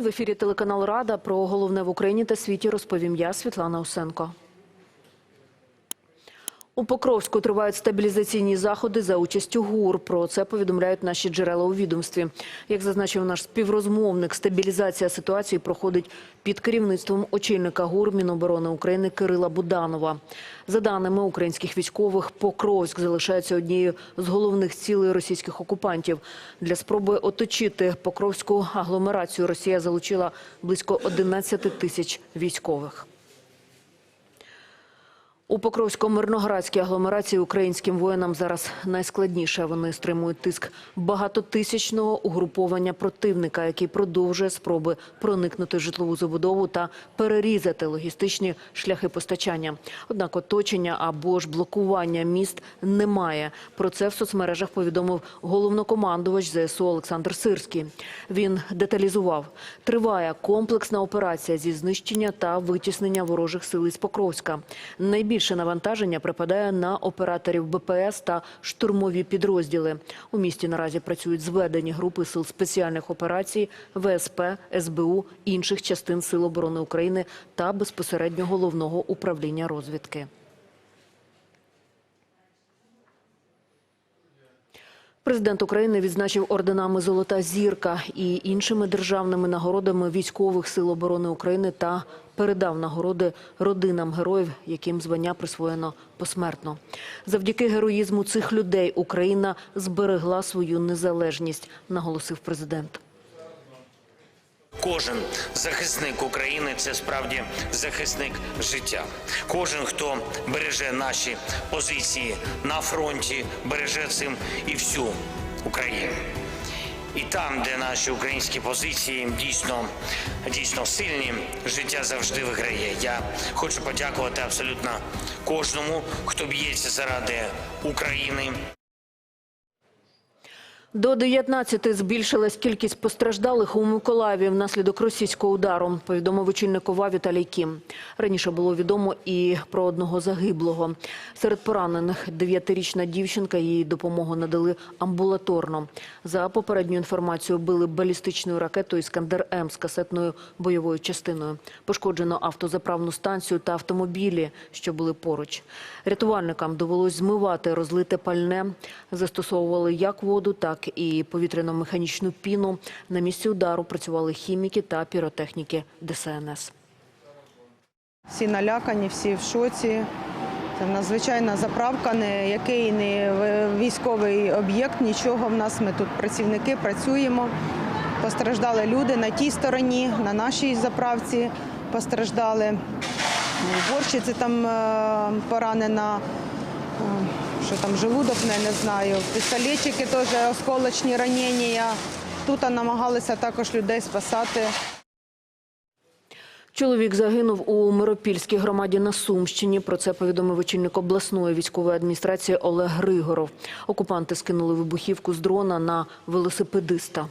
В ефірі телеканал Рада про головне в Україні та світі розповім я, Світлана Усенко. У Покровську тривають стабілізаційні заходи за участю ГУР. Про це повідомляють наші джерела у відомстві. Як зазначив наш співрозмовник, стабілізація ситуації проходить під керівництвом очільника ГУР Міноборони України Кирила Буданова. За даними українських військових, Покровськ залишається однією з головних цілей російських окупантів. Для спроби оточити Покровську агломерацію Росія залучила близько 11 тисяч військових. У Покровсько-Мирноградській агломерації українським воїнам зараз найскладніше. Вони стримують тиск багатотисячного угруповання противника, який продовжує спроби проникнути в житлову забудову та перерізати логістичні шляхи постачання. Однак оточення або ж блокування міст немає. Про це в соцмережах повідомив головнокомандувач ЗСУ Олександр Сирський. Він деталізував: триває комплексна операція зі знищення та витіснення ворожих сил із Покровська. Найбільше навантаження припадає на операторів БПС та штурмові підрозділи. У місті наразі працюють зведені групи сил спеціальних операцій, ВСП, СБУ, інших частин Сил оборони України та безпосередньо головного управління розвідки. Президент України відзначив орденами Золота зірка і іншими державними нагородами військових сил оборони України та передав нагороди родинам героїв, яким звання присвоєно посмертно. Завдяки героїзму цих людей Україна зберегла свою незалежність, наголосив президент. Кожен захисник України це справді захисник життя. Кожен, хто береже наші позиції на фронті, береже цим і всю Україну. І там, де наші українські позиції дійсно дійсно сильні, життя завжди виграє. Я хочу подякувати абсолютно кожному, хто б'ється заради України. До 19 збільшилась кількість постраждалих у Миколаєві внаслідок російського удару, повідомив очільник ОВА Віталій Кім. Раніше було відомо і про одного загиблого. Серед поранених дев'ятирічна дівчинка, їй допомогу надали амбулаторно. За попередню інформацію били балістичною ракетою «Іскандер-М» з касетною бойовою частиною. Пошкоджено автозаправну станцію та автомобілі, що були поруч. Рятувальникам довелось змивати розлите пальне. Застосовували як воду, так і повітряно-механічну піну. На місці удару працювали хіміки та піротехніки ДСНС. Всі налякані, всі в шоці. Це надзвичайна заправка, не який не військовий об'єкт, нічого в нас. Ми тут працівники працюємо. Постраждали люди на тій стороні, на нашій заправці постраждали. Борщиці там е, поранена, що там желудок, не, не знаю. Пістолетчики теж осколочні ранення. Тут намагалися також людей спасати. Чоловік загинув у Миропільській громаді на Сумщині. Про це повідомив очільник обласної військової адміністрації Олег Григоров. Окупанти скинули вибухівку з дрона на велосипедиста.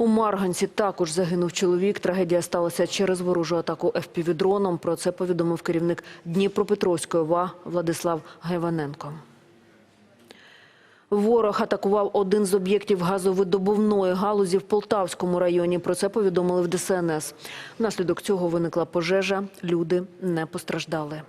У Марганці також загинув чоловік. Трагедія сталася через ворожу атаку ФПВ-дроном. Про це повідомив керівник Дніпропетровської ОВА Владислав Гайваненко. Ворог атакував один з об'єктів газовидобувної галузі в Полтавському районі. Про це повідомили в ДСНС. Внаслідок цього виникла пожежа. Люди не постраждали.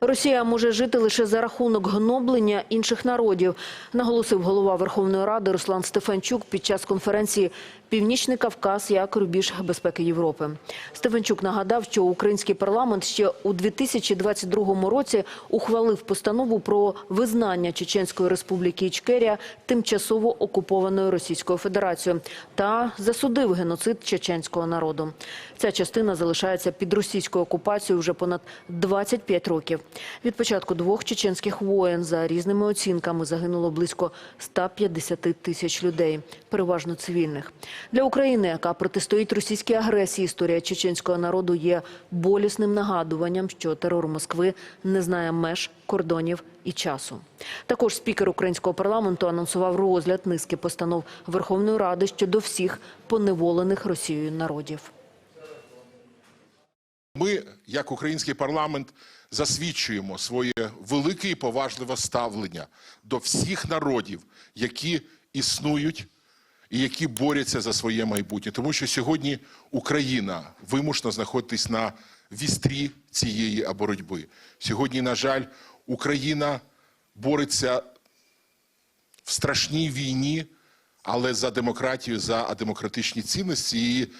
Росія може жити лише за рахунок гноблення інших народів, наголосив голова Верховної Ради Руслан Стефанчук під час конференції Північний Кавказ як рубіж безпеки Європи. Стефанчук нагадав, що український парламент ще у 2022 році ухвалив постанову про визнання Чеченської республіки Ічкерія тимчасово окупованою Російською Федерацією та засудив геноцид чеченського народу. Ця частина залишається під російською окупацією вже понад 25 років. Від початку двох чеченських воєн за різними оцінками загинуло близько 150 тисяч людей, переважно цивільних. Для України, яка протистоїть російській агресії, історія чеченського народу є болісним нагадуванням, що терор Москви не знає меж, кордонів і часу. Також спікер українського парламенту анонсував розгляд низки постанов Верховної Ради щодо всіх поневолених Росією народів. Ми, як український парламент, засвідчуємо своє велике і поважливе ставлення до всіх народів, які існують і які борються за своє майбутнє. Тому що сьогодні Україна вимушена знаходитись на вістрі цієї боротьби. Сьогодні, на жаль, Україна бореться в страшній війні, але за демократію, за демократичні цінності. І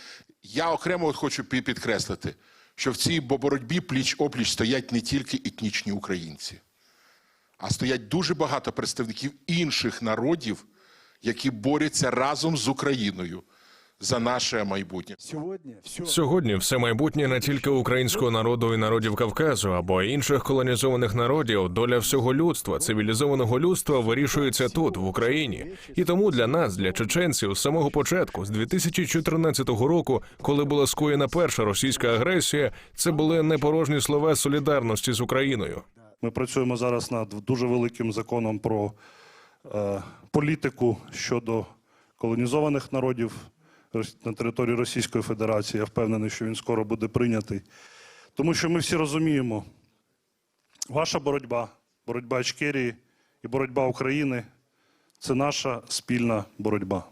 я окремо хочу підкреслити, що в цій боротьбі пліч опліч стоять не тільки етнічні українці, а стоять дуже багато представників інших народів, які борються разом з Україною за наше майбутнє. Сьогодні все Сьогодні все майбутнє не тільки українського народу і народів Кавказу або інших колонізованих народів. Доля всього людства, цивілізованого людства вирішується тут, в Україні. І тому для нас, для чеченців, з самого початку, з 2014 року, коли була скоєна перша російська агресія, це були непорожні слова солідарності з Україною. ми працюємо зараз над дуже великим законом про е, політику щодо колонізованих народів на території Російської Федерації. Я впевнений, що він скоро буде прийнятий. Тому що ми всі розуміємо, ваша боротьба, боротьба Ічкерії і боротьба України це наша спільна боротьба.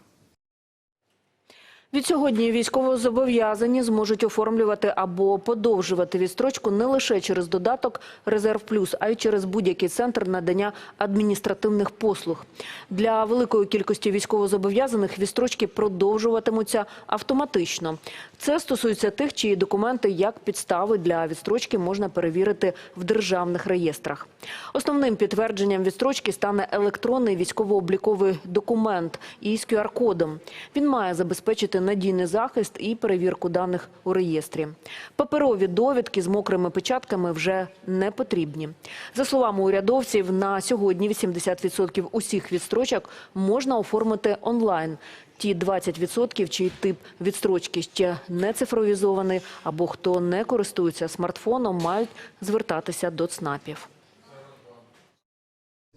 Відсьогодні військовозобов'язані зможуть оформлювати або подовжувати відстрочку не лише через додаток «Резерв Плюс», а й через будь-який центр надання адміністративних послуг. Для великої кількості військовозобов'язаних відстрочки продовжуватимуться автоматично. Це стосується тих, чиї документи як підстави для відстрочки можна перевірити в державних реєстрах. Основним підтвердженням відстрочки стане електронний військово-обліковий документ із QR-кодом. Він має забезпечити надійний захист і перевірку даних у реєстрі. Паперові довідки з мокрими печатками вже не потрібні. За словами урядовців, на сьогодні 80% усіх відстрочок можна оформити онлайн. Ті 20%, чий тип відстрочки ще не цифровізований або хто не користується смартфоном, мають звертатися до ЦНАПів.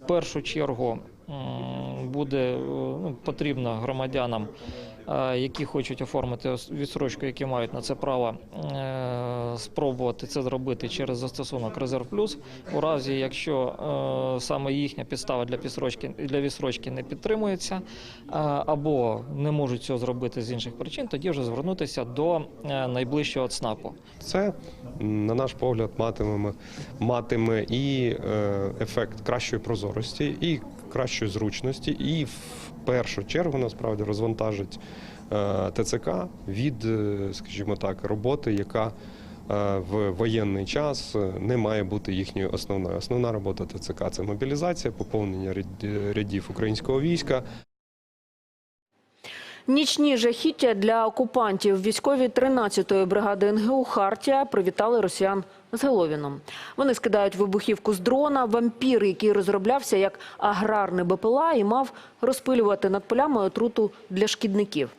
Першу чергу буде е, ну, потрібно громадянам, які хочуть оформити відстрочку, які мають на це право, е, спробувати це зробити через застосунок Резерв Плюс. У разі, якщо е, саме їхня підстава для підстрочки для відстрочки не підтримується, е, або не можуть цього зробити з інших причин, тоді вже звернутися до е, найближчого ЦНАПу. Це, на наш погляд, матиме, матиме і е, ефект кращої прозорості, і кращої зручності, і першу чергу насправді розвантажить е, ТЦК від, е, скажімо так, роботи, яка е, в воєнний час не має бути їхньою основною. Основна робота ТЦК це мобілізація, поповнення рядів українського війська, Нічні жахіття для окупантів. Військові 13-ї бригади НГУ «Хартія» привітали росіян з Геловіном. Вони скидають вибухівку з дрона. Вампір, який розроблявся як аграрний БПЛА і мав розпилювати над полями отруту для шкідників.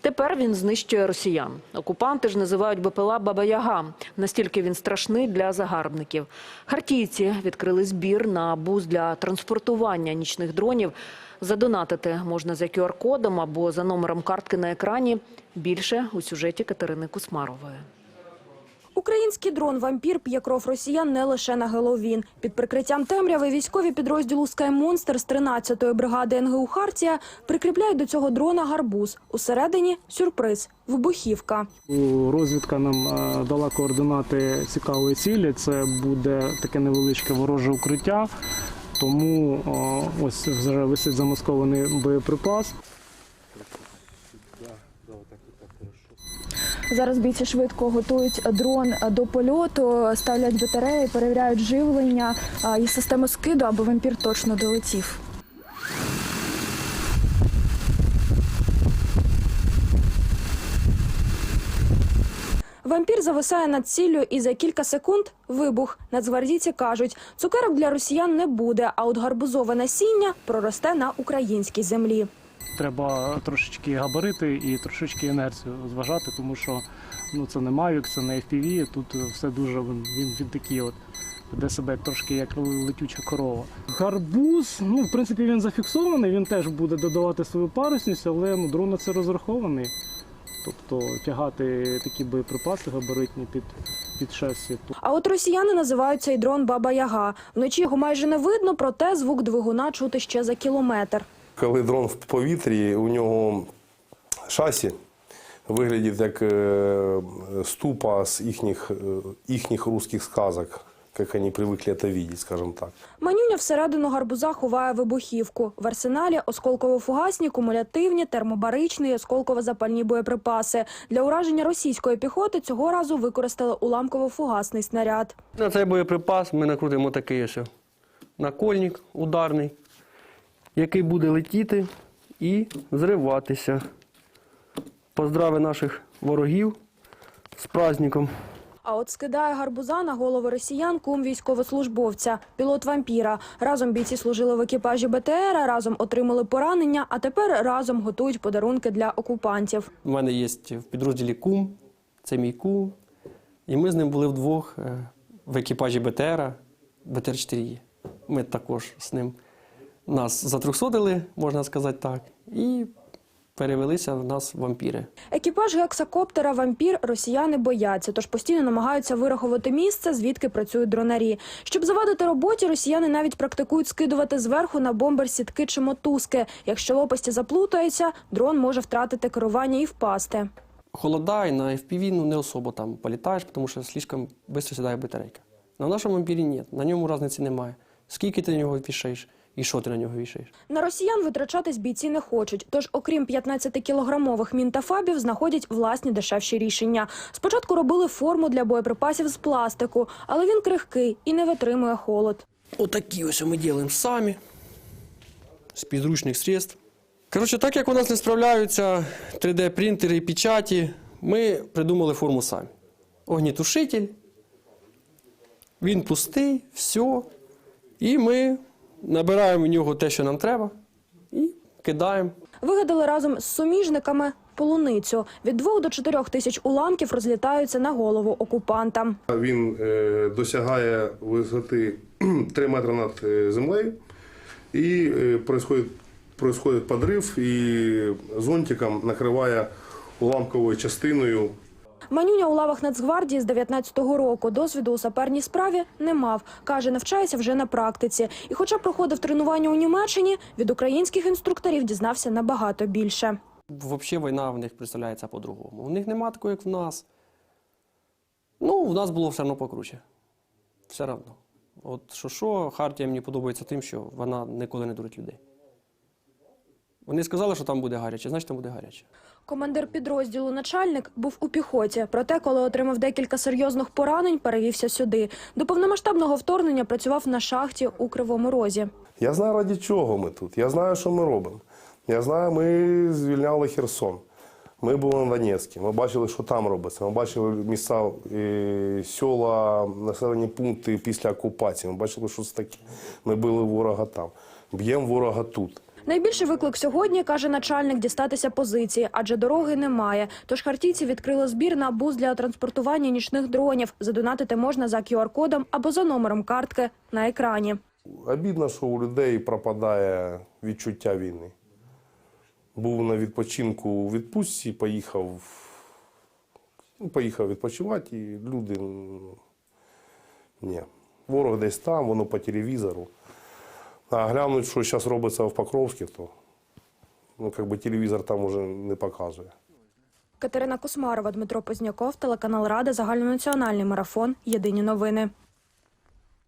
Тепер він знищує росіян. Окупанти ж називають БПЛА «Баба-Яга». Настільки він страшний для загарбників. Хартійці відкрили збір на бус для транспортування нічних дронів. Задонатити можна за QR-кодом або за номером картки на екрані. Більше у сюжеті Катерини Кусмарової. Український дрон «Вампір» п'є кров росіян не лише на Геловін. Під прикриттям темряви військові підрозділу «Скаймонстер» з 13-ї бригади НГУ «Хартія» прикріпляють до цього дрона гарбуз. Усередині – сюрприз – вибухівка. Розвідка нам е, дала координати цікавої цілі. Це буде таке невеличке вороже укриття. Тому ось вже висить замаскований боєприпас. Зараз бійці швидко готують дрон до польоту, ставлять батареї, перевіряють живлення і систему скиду, аби вампір точно долетів. Вампір зависає над ціллю і за кілька секунд – вибух. Нацгвардійці кажуть, цукерок для росіян не буде, а от гарбузове насіння проросте на українській землі. Треба трошечки габарити і трошечки інерцію зважати, тому що ну, це не Mavic, це не FPV, тут все дуже він, він, такий от. Веде себе трошки як летюча корова. Гарбуз, ну в принципі, він зафіксований, він теж буде додавати свою парусність, але ну, дрон на це розрахований. Тобто тягати такі боєприпаси габаритні під під шасі. А от росіяни називають цей дрон Баба Яга. Вночі його майже не видно, проте звук двигуна чути ще за кілометр. Коли дрон в повітрі, у нього шасі виглядить як е, ступа з їхніх, е, їхніх русських сказок, як вони привикли це бачити, скажімо так. Манюня всередину гарбуза ховає вибухівку. В арсеналі осколково-фугасні, кумулятивні, термобаричні і осколково-запальні боєприпаси. Для ураження російської піхоти цього разу використали уламково-фугасний снаряд. На цей боєприпас ми накрутимо такий ось накольник ударний, який буде летіти і зриватися. Поздрави наших ворогів з праздником. А от скидає гарбуза на голови росіян кум військовослужбовця, пілот вампіра. Разом бійці служили в екіпажі БТР, разом отримали поранення, а тепер разом готують подарунки для окупантів. У мене є в підрозділі кум, це мій кум. І ми з ним були вдвох е, в екіпажі БТР, БТР-4. Ми також з ним нас затрусодили, можна сказати так, і перевелися в нас вампіри. Екіпаж гексакоптера «Вампір» росіяни бояться, тож постійно намагаються вирахувати місце, звідки працюють дронарі. Щоб завадити роботі, росіяни навіть практикують скидувати зверху на бомбер сітки чи мотузки. Якщо лопасті заплутаються, дрон може втратити керування і впасти. Холода і на FPV ну, не особо там політаєш, тому що слишком швидко сідає батарейка. На нашому вампірі ні, на ньому різниці немає. Скільки ти на нього вішаєш і що ти на нього вішаєш. На росіян витрачатись бійці не хочуть, тож, окрім 15-кілограмових мін та фабів, знаходять власні дешевші рішення. Спочатку робили форму для боєприпасів з пластику, але він крихкий і не витримує холод. Отакі ось ми робимо самі, з підручних средств. Коротше, так як у нас не справляються 3D-принтери і печаті, ми придумали форму самі. Огнітушитель, він пустий, все. І ми набираємо в нього те, що нам треба, і кидаємо. Вигадали разом з суміжниками полуницю. Від 2 до 4 тисяч уламків розлітаються на голову окупантам. Він е, досягає висоти 3 метри над е, землею і е, происходит, происходит подрив і зонтиком накриває уламковою частиною Манюня у лавах Нацгвардії з 19-го року досвіду у саперній справі не мав. Каже, навчається вже на практиці. І хоча проходив тренування у Німеччині, від українських інструкторів дізнався набагато більше. Взагалі війна в них представляється по-другому. У них нема такого, як в нас. Ну, в нас було все одно покруче. Все одно. От що що, Хартія мені подобається тим, що вона ніколи не дурить людей. Вони сказали, що там буде гаряче, значить там буде гаряче. Командир підрозділу начальник був у піхоті. Проте, коли отримав декілька серйозних поранень, перевівся сюди. До повномасштабного вторгнення працював на шахті у Кривому Розі. Я знаю, раді чого ми тут. Я знаю, що ми робимо. Я знаю, ми звільняли Херсон. Ми були на Донецьку. Ми бачили, що там робиться. Ми бачили міста, е, села, населені пункти після окупації. Ми бачили, що це таке. Ми били ворога там. Б'ємо ворога тут. Найбільший виклик сьогодні, каже начальник, дістатися позиції, адже дороги немає. Тож хартійці відкрили збір на бус для транспортування нічних дронів. Задонатити можна за QR-кодом або за номером картки на екрані. Обідно, що у людей пропадає відчуття війни. Був на відпочинку у відпустці, поїхав, ну, поїхав відпочивати, і люди. ну, Ні. Ворог десь там, воно по телевізору. А глянуть, що зараз робиться в Покровській, то ну, как би телевізор там уже не показує. Катерина Кусмарова, Дмитро Позняков, телеканал Рада, загальнонаціональний марафон. Єдині новини.